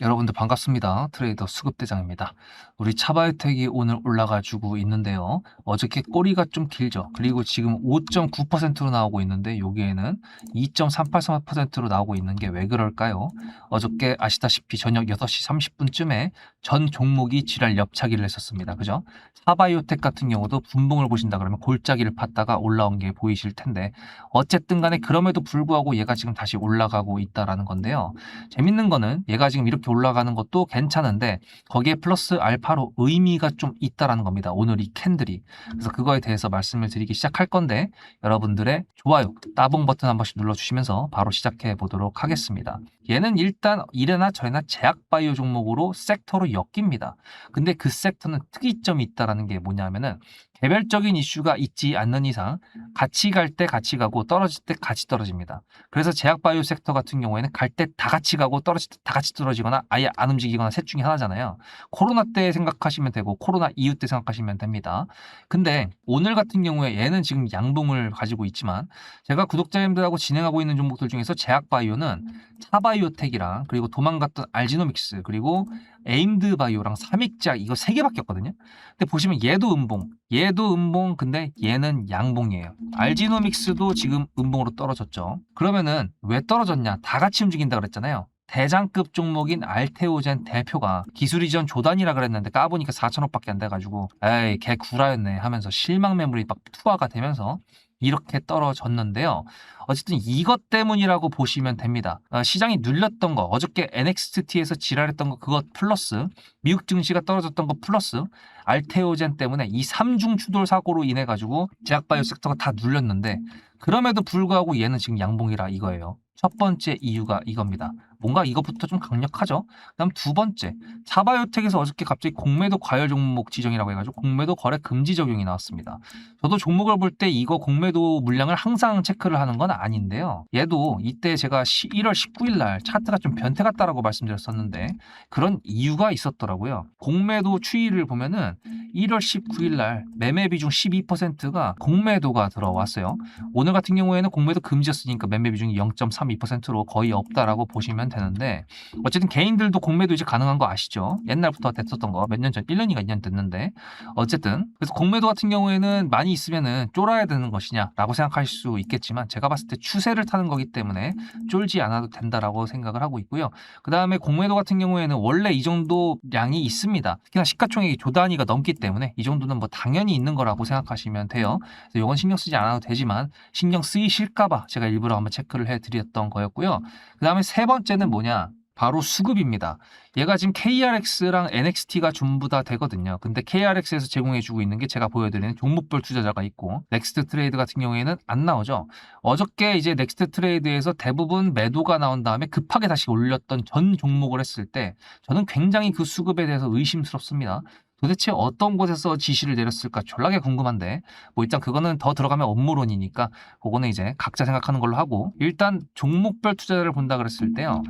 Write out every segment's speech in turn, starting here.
여러분들 반갑습니다. 트레이더 수급대장입니다. 우리 차바이텍이 오늘 올라가지고 있는데요. 어저께 꼬리가 좀 길죠. 그리고 지금 5.9%로 나오고 있는데 여기에는 2.383%로 나오고 있는 게 왜 그럴까요? 어저께 아시다시피 저녁 6시 30분쯤에 전 종목이 지랄 옆차기를 했었습니다. 그죠? 차바이오텍 같은 경우도 분봉을 보신다 그러면 골짜기를 팠다가 올라온 게 보이실 텐데 어쨌든 간에 그럼에도 불구하고 얘가 지금 다시 올라가고 있다라는 건데요. 재밌는 거는 얘가 지금 이렇게 올라가는 것도 괜찮은데 거기에 플러스 알파로 의미가 좀 있다라는 겁니다. 오늘 이 캔들이. 그래서 그거에 대해서 말씀을 드리기 시작할 건데 여러분들의 좋아요, 따봉 버튼 한 번씩 눌러주시면서 바로 시작해 보도록 하겠습니다. 얘는 일단 이래나 저래나 제약바이오 종목으로 섹터로 엮입니다. 근데 그 섹터는 특이점이 있다라는 게 뭐냐면은 개별적인 이슈가 있지 않는 이상 같이 갈 때 같이 가고 떨어질 때 같이 떨어집니다. 그래서 제약바이오 섹터 같은 경우에는 갈 때 다 같이 가고 떨어질 때 다 같이 떨어지거나 아예 안 움직이거나 셋 중에 하나잖아요. 코로나 때 생각하시면 되고 코로나 이후 때 생각하시면 됩니다. 근데 오늘 같은 경우에 얘는 지금 양봉을 가지고 있지만 제가 구독자님들하고 진행하고 있는 종목들 중에서 제약바이오는 차바이오텍이랑 그리고 도망갔던 알지노믹스 그리고 에임드 바이오랑 삼익제약 이거 세 개밖에 없거든요. 근데 보시면 얘도 음봉, 얘도 음봉, 근데 얘는 양봉이에요. 알지노믹스도 지금 음봉으로 떨어졌죠. 그러면은 왜 떨어졌냐? 다 같이 움직인다 그랬잖아요. 대장급 종목인 알테오젠 대표가 기술 이전 조단이라 그랬는데 까보니까 4천억밖에 안 돼가지고 에이 개 구라였네 하면서 실망 매물이 막 투하가 되면서 이렇게 떨어졌는데요. 어쨌든 이것 때문이라고 보시면 됩니다. 어, 시장이 눌렸던 거, 어저께 NXT에서 지랄했던 거 그것 플러스 미국 증시가 떨어졌던 거 플러스 알테오젠 때문에 이 삼중 추돌 사고로 인해 가지고 제약바이오 섹터가 다 눌렸는데 그럼에도 불구하고 얘는 지금 양봉이라 이거예요. 첫 번째 이유가 이겁니다. 뭔가 이것부터 좀 강력하죠. 그다음 두 번째, 차바이오텍에서 어저께 갑자기 공매도 과열 종목 지정이라고 해가지고 공매도 거래 금지 적용이 나왔습니다. 저도 종목을 볼 때 이거 공매도 물량을 항상 체크를 하는 건 아닌데요. 얘도 이때 제가 1월 19일 날 차트가 좀 변태 같다라고 말씀드렸었는데 그런 이유가 있었더라고요. 공매도 추이를 보면은 1월 19일 날 매매 비중 12%가 공매도가 들어왔어요. 오늘 같은 경우에는 공매도 금지였으니까 매매 비중이 0.32%로 거의 없다라고 보시면 되는데 어쨌든 개인들도 공매도 이제 가능한 거 아시죠? 옛날부터 됐었던 거 몇 년 전, 1년인가 2년 됐는데 어쨌든 그래서 공매도 같은 경우에는 많이 있으면은 쫄아야 되는 것이냐라고 생각하실 수 있겠지만 제가 봤을 때 추세를 타는 거기 때문에 쫄지 않아도 된다라고 생각을 하고 있고요. 그 다음에 공매도 같은 경우에는 원래 이 정도 양이 있습니다. 특히나 시가총액이 조 단위가 넘기 때문에 이 정도는 뭐 당연히 있는 거라고 생각하시면 돼요. 그래서 이건 신경 쓰지 않아도 되지만 신경 쓰이실까봐 제가 일부러 한번 체크를 해드렸던 거였고요. 그 다음에 세 번째는 뭐냐? 바로 수급입니다. 얘가 지금 KRX랑 NXT가 전부 다 되거든요. 근데 KRX에서 제공해주고 있는 게 제가 보여드리는 종목별 투자자가 있고 넥스트 트레이드 같은 경우에는 안 나오죠. 어저께 이제 넥스트 트레이드에서 대부분 매도가 나온 다음에 급하게 다시 올렸던 전 종목을 했을 때 저는 굉장히 그 수급에 대해서 의심스럽습니다. 도대체 어떤 곳에서 지시를 내렸을까 졸라게 궁금한데 뭐 일단 그거는 더 들어가면 업무론이니까 그거는 이제 각자 생각하는 걸로 하고 일단 종목별 투자자를 본다 그랬을 때요.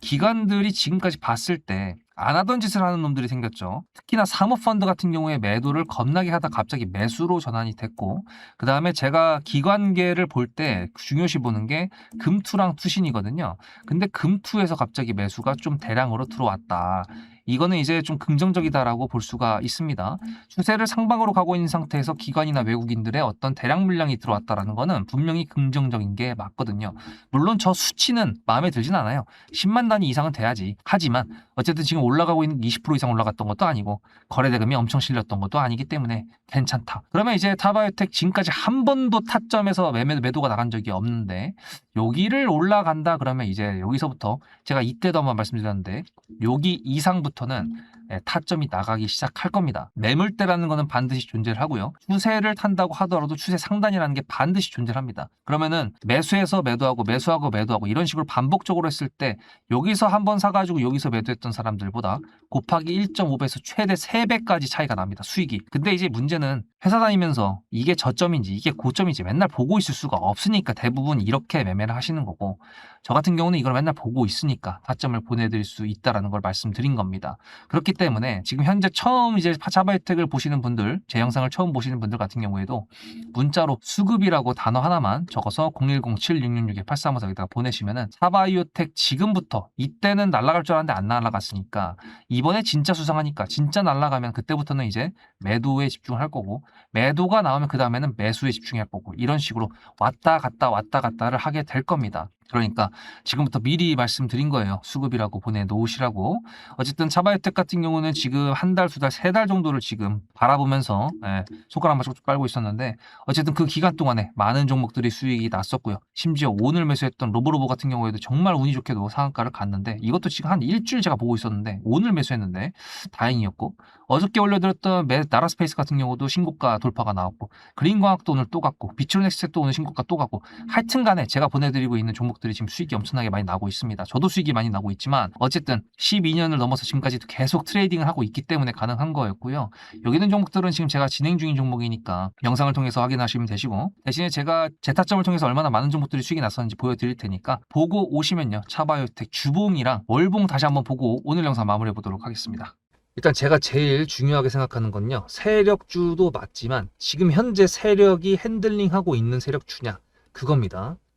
기관들이 지금까지 봤을 때 안 하던 짓을 하는 놈들이 생겼죠. 특히나 사모펀드 같은 경우에 매도를 겁나게 하다 갑자기 매수로 전환이 됐고, 그 다음에 제가 기관계를 볼 때 중요시 보는 게 금투랑 투신이거든요. 근데 금투에서 갑자기 매수가 좀 대량으로 들어왔다. 이거는 이제 좀 긍정적이다라고 볼 수가 있습니다. 추세를 상방으로 가고 있는 상태에서 기관이나 외국인들의 어떤 대량 물량이 들어왔다라는 거는 분명히 긍정적인 게 맞거든요. 물론 저 수치는 마음에 들진 않아요. 10만 단위 이상은 돼야지. 하지만 어쨌든 지금 올라가고 있는 20% 이상 올라갔던 것도 아니고 거래 대금이 엄청 실렸던 것도 아니기 때문에 괜찮다. 그러면 이제 타바이오텍 지금까지 한 번도 타점에서 매매 매도가 나간 적이 없는데 여기를 올라간다 그러면 이제 여기서부터 제가 이때도 한번 말씀드렸는데 여기 이상부터 는 예, 타점이 나가기 시작할 겁니다. 매물대라는 거는 반드시 존재를 하고요. 추세를 탄다고 하더라도 추세 상단이라는 게 반드시 존재를 합니다. 그러면은 매수해서 매도하고 매수하고 매도하고 이런 식으로 반복적으로 했을 때 여기서 한 번 사가지고 여기서 매도했던 사람들보다 곱하기 1.5배에서 최대 3배까지 차이가 납니다. 수익이. 근데 이제 문제는 회사 다니면서 이게 저점인지 이게 고점인지 맨날 보고 있을 수가 없으니까 대부분 이렇게 매매를 하시는 거고 저 같은 경우는 이걸 맨날 보고 있으니까 타점을 보내드릴 수 있다라는 걸 말씀드린 겁니다. 그렇기 때문에 지금 현재 처음 이제 차바 혜택을 보시는 분들, 제 영상을 처음 보시는 분들 같은 경우에도 문자로 수급이라고 단어 하나만 적어서 010-7666-8354 여기다가 보내시면은 차바이오텍 지금부터 이때는 날아갈 줄 알았는데 안 날아갔으니까 이번에 진짜 수상하니까 진짜 날아가면 그때부터는 이제 매도에 집중을 할 거고 매도가 나오면 그 다음에는 매수에 집중할 거고 이런 식으로 왔다 갔다 왔다 갔다를 하게 될 겁니다. 그러니까 지금부터 미리 말씀드린 거예요. 수급이라고 보내놓으시라고. 어쨌든 차바이오텍 같은 경우는 지금 한 달, 두 달, 세 달 정도를 지금 바라보면서 예, 손가락 한번 쭉쭉 빨고 있었는데 어쨌든 그 기간 동안에 많은 종목들이 수익이 났었고요. 심지어 오늘 매수했던 로보로보 같은 경우에도 정말 운이 좋게도 상한가를 갔는데 이것도 지금 한 일주일 제가 보고 있었는데 오늘 매수했는데 다행이었고 어저께 올려드렸던 메- 나라스페이스 같은 경우도 신고가 돌파가 나왔고 그린과학도 오늘 또 갔고 비트로넥스도 오늘 신고가 또 갔고 하여튼 간에 제가 보내드리고 있는 종목 들이 지금 수익이 엄청나게 많이 나고 있습니다. 저도 수익이 많이 나고 있지만 어쨌든 12년을 넘어서 지금까지도 계속 트레이딩을 하고 있기 때문에 가능한 거였고요. 여기 있는 종목들은 지금 제가 진행 중인 종목이니까 영상을 통해서 확인하시면 되시고 대신에 제가 제 타점을 통해서 얼마나 많은 종목들이 수익이 났었는지 보여드릴 테니까 보고 오시면요. 차바이오텍 주봉이랑 월봉 다시 한번 보고 오늘 영상 마무리해 보도록 하겠습니다. 일단 제가 제일 중요하게 생각하는 건요. 세력주도 맞지만 지금 현재 세력이 핸들링하고 있는 세력주냐 그겁니다.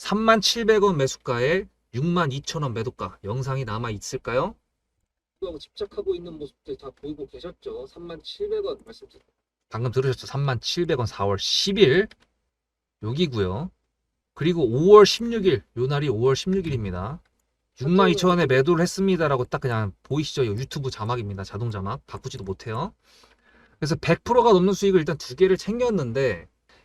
37,700원 매수가에 62,000원 매도가 영상이 남아 있을까요? 하고 집착하고 있는 모습들 다 보이고 계셨죠? 37,700원 말씀드렸 방금 들으셨죠? 37,700원 4월 10일 여기고요. 그리고 5월 16일 요 날이 5월 16일입니다. 62,000원에 매도를 했습니다라고 딱 그냥 보이시죠? 유튜브 자막입니다. 자동 자막 바꾸지도 못해요. 그래서 100%가 넘는 수익을 일단 두 개를 챙겼는데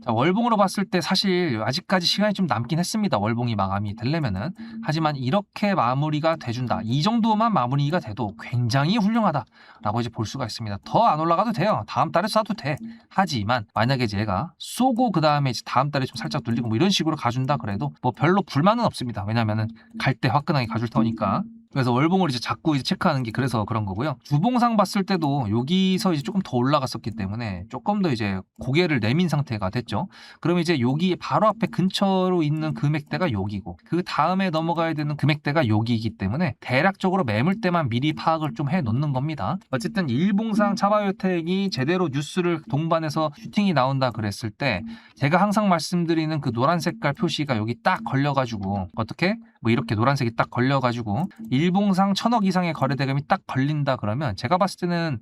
자, 월봉으로 봤을 때 사실 아직까지 시간이 좀 남긴 했습니다. 월봉이 마감이 되려면은. 하지만 이렇게 마무리가 돼준다. 이 정도만 마무리가 돼도 굉장히 훌륭하다라고 이제 볼 수가 있습니다. 더 안 올라가도 돼요. 다음 달에 쏴도 돼. 하지만 만약에 제가 쏘고 그 다음에 이제 다음 달에 좀 살짝 눌리고 뭐 이런 식으로 가준다 그래도 뭐 별로 불만은 없습니다. 왜냐면은 갈 때 화끈하게 가줄 테니까. 그래서 월봉을 이제 자꾸 이제 체크하는 게 그래서 그런 거고요. 주봉상 봤을 때도 여기서 이제 조금 더 올라갔었기 때문에 조금 더 이제 고개를 내민 상태가 됐죠. 그러면 이제 여기 바로 앞에 근처로 있는 금액대가 여기고 그 다음에 넘어가야 되는 금액대가 여기이기 때문에 대략적으로 매물대만 미리 파악을 좀 해 놓는 겁니다. 어쨌든 일봉상 차바이오텍이 제대로 뉴스를 동반해서 슈팅이 나온다 그랬을 때 제가 항상 말씀드리는 그 노란 색깔 표시가 여기 딱 걸려가지고 어떻게 뭐 이렇게 노란색이 딱 걸려가지고 일봉상 천억 이상의 거래 대금이 딱 걸린다 그러면 제가 봤을 때는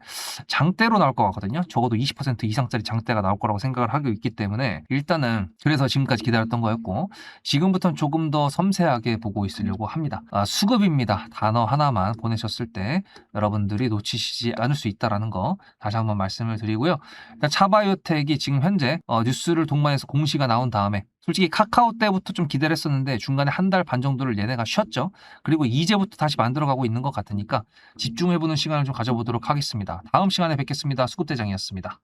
장대로 나올 것 같거든요. 적어도 20% 이상짜리 장대가 나올 거라고 생각을 하고 있기 때문에 일단은 그래서 지금까지 기다렸던 거였고 지금부터는 조금 더 섬세하게 보고 있으려고 합니다. 아, 수급입니다. 단어 하나만 보내셨을 때 여러분들이 놓치시지 않을 수 있다라는 거 다시 한번 말씀을 드리고요. 차바이오텍이 지금 현재 어, 뉴스를 동반해서 공시가 나온 다음에 솔직히 카카오 때부터 좀 기대를 했었는데 중간에 한 달 반 정도를 얘네가 쉬었죠. 그리고 이제부터 다시 만들어가고 있는 것 같으니까 집중해보는 시간을 좀 가져보도록 하겠습니다. 다음 시간에 뵙겠습니다. 수급대장이었습니다.